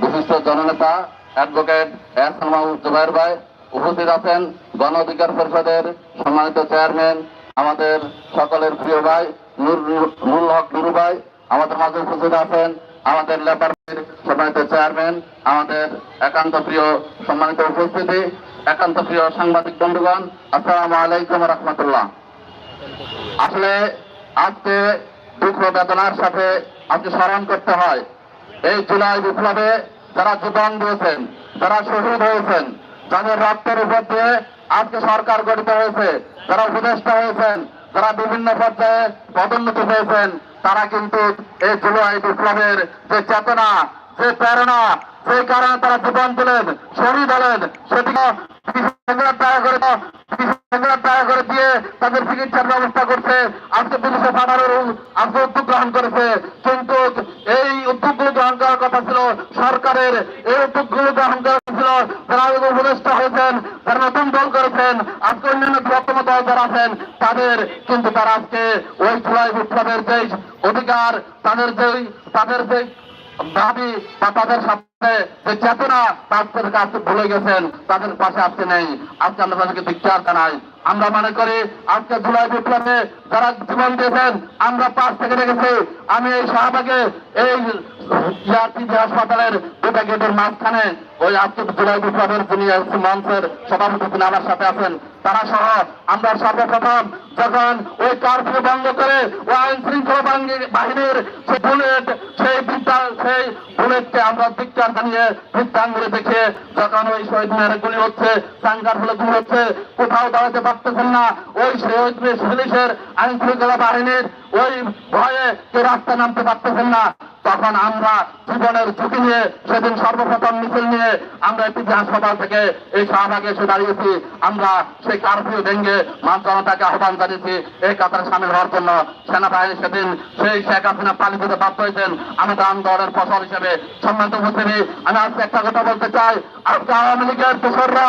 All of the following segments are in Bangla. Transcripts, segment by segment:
বিশিষ্ট জননেতা অ্যাডভোকেট এস জুবাইর ভাই উপস্থিত আছেন গণ অধিকার পরিষদের সম্মানিত চেয়ারম্যান, আমাদের সকলের প্রিয় ভাই নুর নুরুল হক নুরু ভাই, আমাদের মাঝে উপস্থিত আছেন আমাদের লেবার সম্মানিত চেয়ারম্যান, আমাদের একান্ত প্রিয় সম্মানিত উপস্থিতি, একান্ত প্রিয় সাংবাদিক বন্ধুগণ, আসসালামু আলাইকুম রহমতুল্লাহ। আসলে আজকে দুঃখ বেদনার সাথে আজকে স্মরণ করতে হয়। এই জুলাই বিপ্লবে যারা জীবন দিয়েছেন, যারা শহীদ হয়েছেন, যাদের রক্তের উপর দিয়ে আজকে সরকার গঠিত হয়েছে, যারা উপদেষ্টা হয়েছেন, যারা বিভিন্ন পর্যায়ে পদোন্নতি হয়েছেন তারা কিন্তু এই জুলাই বিপ্লবের যে চেতনা, যে প্রেরণা, সেই কারণে তারা জীবন দিলেন, শহীদ হলেন, সেটিকে দয়া করে দয়া করে দিয়ে তাদের চিকিৎসার ব্যবস্থা করছে। আজকে পুলিশে পাঠানোর আজকে উদ্যোগ গ্রহণ করেছে। কিন্তু এই উদ্যোগগুলো গ্রহণ করার কথা ছিল সরকারের। এই উদ্যোগগুলো গ্রহণ করা ছিল যারা উপদেষ্টা হয়েছেন, যারা নতুন দল করেছেন, আজকে অন্যান্য বৃহত্তম দল যারা আছেন, তাদের কিন্তু তারা আজকে ওই জুলাই বিপ্লবের যে অধিকার, তাদের যেই তাদের যে দাবি বা তাদের সাথে যে চেতনা, তাদের কাছে ভুলে গেছেন, তাদের পাশে আজকে নেই। আজকে আমরা তাদেরকে বিচার জানাই। আমরা মনে করি আজকে জুলাই বিপ্লবে যারা জীবন দিয়েছেন, আমরা পাশ থেকে দেখেছি, আমি এই শাহবাগে এই হাসপাতালের দুটা গেটের মাঝখানে ওই আজকে জুলাই বিপ্লবের যিনি মঞ্চের সভাপতি তিনি আমার সাথে আছেন, তারা সহ আমরা সর্বপ্রথম যখন ওই কারফিউ বন্ধ করে ওই আইন শৃঙ্খলা বাহিনী- বাহিনীর সেই বুলেট, সেই বিদ্যা সেই বুলেটকে আমরা ধিক্কার জানিয়ে বৃত্তাঙ্গুলে দেখে যখন ওই শহীদ মিনারে গুলি হচ্ছে সাঙ্গার হলে গুলি হচ্ছে, কোথাও দাঁড়াতে পারতেছেন না ওই শহীদ পুলিশের আইন শৃঙ্খলা বাহিনীর ওই ভয়ে কেউ রাস্তায় নামতে পারতেছেন না। তখন আমরা জীবনের ঝুঁকি নিয়ে, সেদিন সর্বপ্রথম মিছিল নিয়ে আমরা এপিজি হাসপাতাল থেকে এই শাহবাগে এসে দাঁড়িয়েছি। আমরা সেই কারফিউ ভেঙে মান জনতাকে আহ্বান জানিয়েছি এই কাতারে সামিল হওয়ার জন্য। সেনাবাহিনী সেদিন সেই শেখ হাসিনা পালিয়ে যেতে বাধ্য হয়েছেন। আমাদের আন্দোলনের ফসল হিসেবে সম্মানিত উপস্থিতি। আমি আজকে একটা কথা বলতে চাই। আজকে আওয়ামী লীগের দোসররা,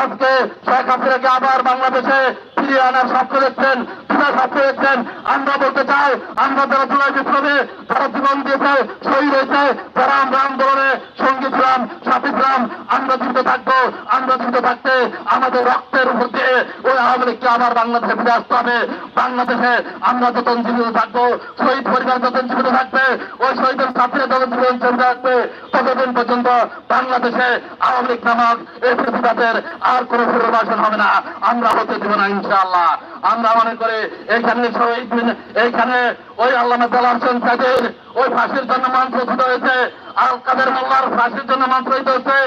আজকে শেখ হাসিনাকে আবার বাংলাদেশে ফিরিয়ে আনার স্বপ্ন দেখছেন বিনা স্বপ্ন দেখছেন আমরা বলতে চাই, আমরা যারা জুলাই বিপ্লবে, যারা জীবন দিয়েছে, শহীদ হয়েছে, যারা আমরা আন্দোলনে সঙ্গী ছিলাম, সাথী ছিলাম, আমরা জীবিত থাকব, আমরা জীবিত থাকতে আমাদের রক্তের উপর দিয়ে ওই আওয়ামী লীগকে আবার বাংলাদেশে ফিরে আসতে হবে। বাংলাদেশে আমরা যতন জীবিত থাকব, শহীদ পরিবার যতন জীবিত থাকবে, ওই শহীদের ছাত্রীরা যতন জীবন চলতে থাকবে, ততদিন পর্যন্ত বাংলাদেশে আওয়ামী লীগ নামক এই প্রতিবাদের আর কোন পুনর্বাসন হবে না। আমরা হতে দেব না ইনশাআল্লাহ। আমরা মনে করি শহীদ এইখানে ওই তালাম হোসেন সাদের ওই ফাঁসির জন্য রচিত হয়েছে। আল কাদের মোল্লার ফাঁসির জন্য মঞ্চ রচিত হয়েছে।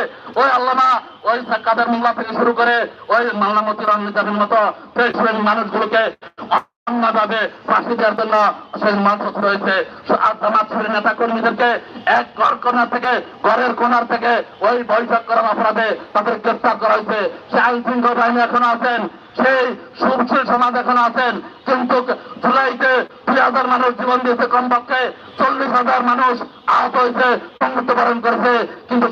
ওই আল্লামা ওই কাদের মোল্লা থেকে শুরু করে ওই মাল্লা মতির রহমিনের মতো মানুষগুলোকে জন্য সেই আর জামাত নেতা কর্মীদেরকে এক ঘর কোনার থেকে, ঘরের কোনার থেকে ওই বৈঠক করার অপরাধে তাদের করা হয়েছে। সে বাহিনী আছেন, সেই সুশীল সমাজ এখনও আছেন। কিন্তু জুলাইতে দুই হাজার মানুষ জীবন দিয়েছে কমপক্ষে চল্লিশ হাজার মানুষ আহত হয়েছে, মৃত্যুবরণ করেছে। কিন্তু